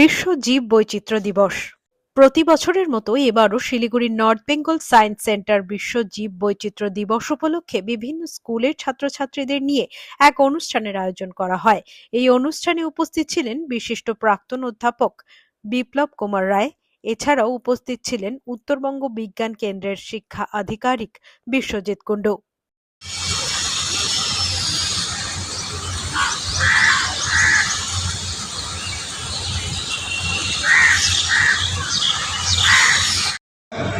বিশ্ব জীব বৈচিত্র্য দিবস। প্রতি বছরের মতো এবারও শিলিগুড়ির নর্থ বেঙ্গল সায়েন্স সেন্টার বিশ্ব জীব বৈচিত্র্য দিবস উপলক্ষে বিভিন্ন স্কুলের ছাত্রছাত্রীদের নিয়ে এক অনুষ্ঠানের আয়োজন করা হয়। এই অনুষ্ঠানে উপস্থিত ছিলেন বিশিষ্ট প্রাক্তন অধ্যাপক বিপ্লব কুমার রায়, এছাড়াও উপস্থিত ছিলেন উত্তরবঙ্গ বিজ্ঞান কেন্দ্রের শিক্ষা আধিকারিক বিশ্বজিৎ কুণ্ডু।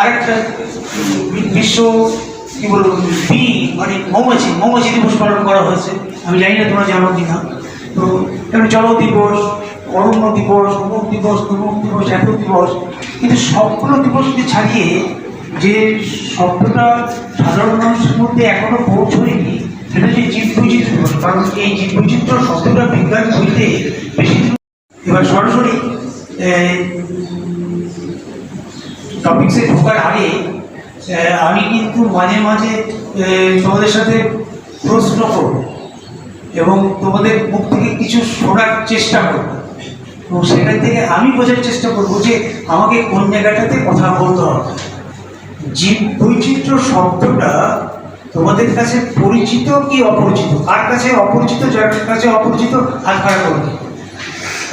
আরেকটা বিশ্ব, কি বলব, বি মানে মৌমাছি মৌমাছি দিবস পালন করা হয়েছে। আমি জানি না তোমরা জানো কি না তো এখানে জল দিবস, অরণ্য দিবস, অমুক দিবস, তমুক দিবস এত দিবস, কিন্তু সবগুলো দিবসকে ছাড়িয়ে যে শব্দটা সাধারণ মানুষের মধ্যে এখনও পৌঁছয়নি, সেটা হচ্ছে জীব বৈচিত্র্য দিবস কারণ এই জীব বৈচিত্র্য শব্দটা বিজ্ঞান বইতে বেশি এবার সরাসরি টপিক্সে ঢোকার আগে আমি কিন্তু মাঝে মাঝে তোমাদের সাথে প্রশ্ন করব এবং তোমাদের মুখ থেকে কিছু শোনার চেষ্টা করব। এবং সেখান থেকে আমি বোঝার চেষ্টা করব যে আমাকে কোন জায়গাটাতে কথা বলতে হবে। জীব বৈচিত্র্য শব্দটা তোমাদের কাছে পরিচিত কি অপরিচিত? কার কাছে অপরিচিত? যার কাছে অপরিচিত খাড়া করবে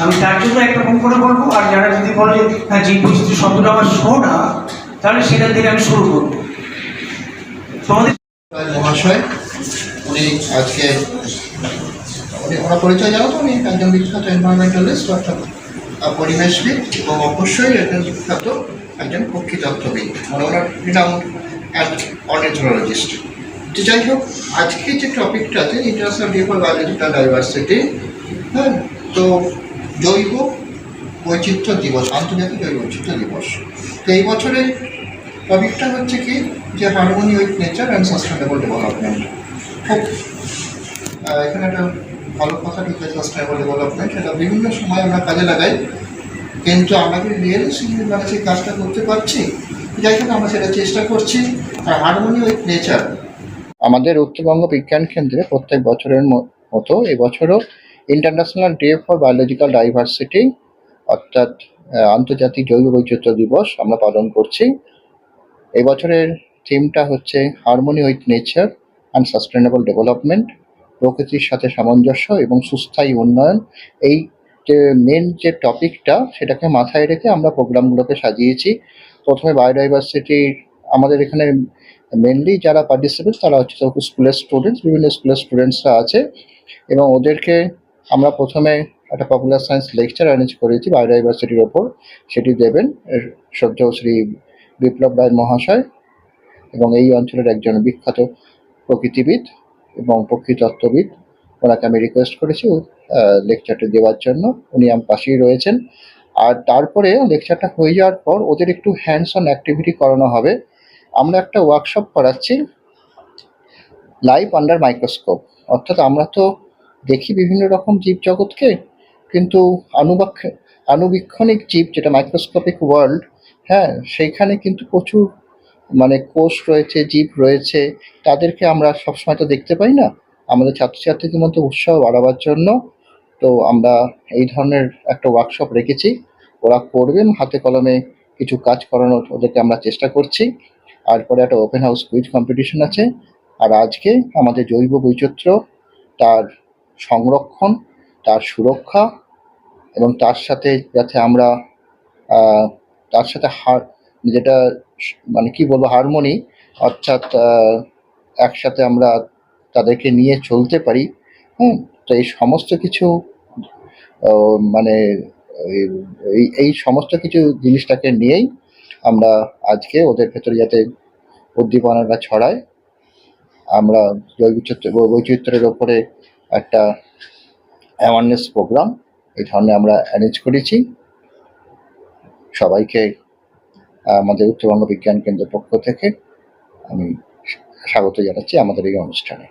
আমি তার জন্য একরকম করে বলব, আর যারা যদি বলে হ্যাঁ জীব বৈচিত্র্য শব্দটা আমার শোনা, তাহলে সেখান থেকে আমি শুরু করব। মহাশয়, উনি আজকে ওনার পরিচয় জানো তো? উনি একজন বিখ্যাত এনভায়রনমেন্টালিস্ট অর্থাৎ পরিবেশবিদ এবং অবশ্যই একজন বিখ্যাত একজন পক্ষীতত্ত্ববিদ মানে ওনার রিনাউন্ড অ্যান্ড অর্নিথোলজিস্ট তো যাই হোক, আজকে যে টপিকটা আছে international day for biological diversity হ্যাঁ তো জৈব বৈচিত্র্য দিবস, আন্তর্জাতিক জৈব বৈচিত্র্য দিবস। তো এই বছরের টপিকটা হচ্ছে কি? যে harmony with nature and sustainable development খুব এখানে একটা ভালো কথা ঢুকে সাস্টেনেবল ডেভেলপমেন্ট সেটা বিভিন্ন সময় আমরা কাজে লাগাই। কিন্তু আমরা কি রিয়েলি মানে সেই কাজটা করতে পারছি। যাই হোক, আমরা সেটা চেষ্টা করছি। আর হারমোনি উইথ নেচার আমাদের উত্তরবঙ্গ বিজ্ঞান কেন্দ্রে প্রত্যেক বছরের মতো এবছরও international day for biological diversity অর্থাৎ আন্তর্জাতিক জৈব বৈচিত্র্য দিবস আমরা পালন করছি। এবছরের থিমটা হচ্ছে harmony with nature and sustainable development প্রকৃতির সাথে সামঞ্জস্য এবং সুস্থায়ী উন্নয়ন। এই যে মেন যে টপিকটা সেটাকে মাথায় রেখে আমরা প্রোগ্রামগুলোকে সাজিয়েছি। প্রথমে বায়োডাইভার্সিটির আমাদের এখানে মেনলি যারা পার্টিসিপেট তারা হচ্ছে স্কুলের স্টুডেন্টস বিভিন্ন স্কুলের স্টুডেন্টসরা আছে এবং ওদেরকে আমরা প্রথমে একটা পপুলার সায়েন্স লেকচার অ্যারেঞ্জ করেছি বায়োডাইভার্সিটির ওপর। সেটি দেবেন শ্রদ্ধেয় শ্রী বিপ্লব রায় মহাশয় এবং এই অঞ্চলের একজন বিখ্যাত প্রকৃতিবিদ এবং প্রকৃতত্ত্ববিদ। ওনাকে আমি রিকোয়েস্ট করেছি লেকচারটি দেওয়ার জন্য। উনি আমার পাশেই রয়েছেন। আর তারপরে লেকচারটা হয়ে যাওয়ার পর ওদের একটু হ্যান্ডস অন অ্যাক্টিভিটি করানো হবে। আমরা একটা ওয়ার্কশপ করাচ্ছি লাইভ আন্ডার মাইক্রোস্কোপ অর্থাৎ আমরা তো দেখি বিভিন্ন রকম জীবজগৎকে কিন্তু আনুবাক্ষ, আনুবীক্ষণিক জীব যেটা মাইক্রোস্কোপিক ওয়ার্ল্ড হ্যাঁ সেইখানে কিন্তু প্রচুর মানে কোষ রয়েছে, জীব রয়েছে, তাদেরকে আমরা সবসময় তো দেখতে পাই না। আমাদের ছাত্রছাত্রীদের মধ্যে উৎসাহ বাড়াবার জন্য তো আমরা এই ধরনের একটা ওয়ার্কশপ রেখেছি। ওরা করবেন, হাতে কলমে কিছু কাজ করানোর ওদেরকে আমরা চেষ্টা করছি। আর পরে একটা ওপেন হাউস কুইজ কম্পিটিশন আছে। আর আজকে আমাদের জৈব বৈচিত্র্য, তার সংরক্ষণ, তার সুরক্ষা এবং তার সাথে যাতে আমরা তার সাথে হার, যেটা মানে কি বলব হারমোনি অর্থাৎ একসাথে আমরা তাদেরকে নিয়ে চলতে পারি হ্যাঁ? তো এই সমস্ত কিছু মানে এই- এই সমস্ত কিছু জিনিসটাকে নিয়েই আমরা আজকে ওদের ভেতরে যাতে উদ্দীপনাটা ছড়ায়, আমরা জৈবচিত্র বৈচিত্র্যের ওপরে একটা অ্যাওয়ারনেস প্রোগ্রাম এই ধরনের আমরা অ্যারেঞ্জ করেছি। সবাইকে, আমাদের উত্তরবঙ্গ বিজ্ঞান কেন্দ্রের পক্ষ থেকে আমি স্বাগত জানাচ্ছি আমাদের এই অনুষ্ঠানে।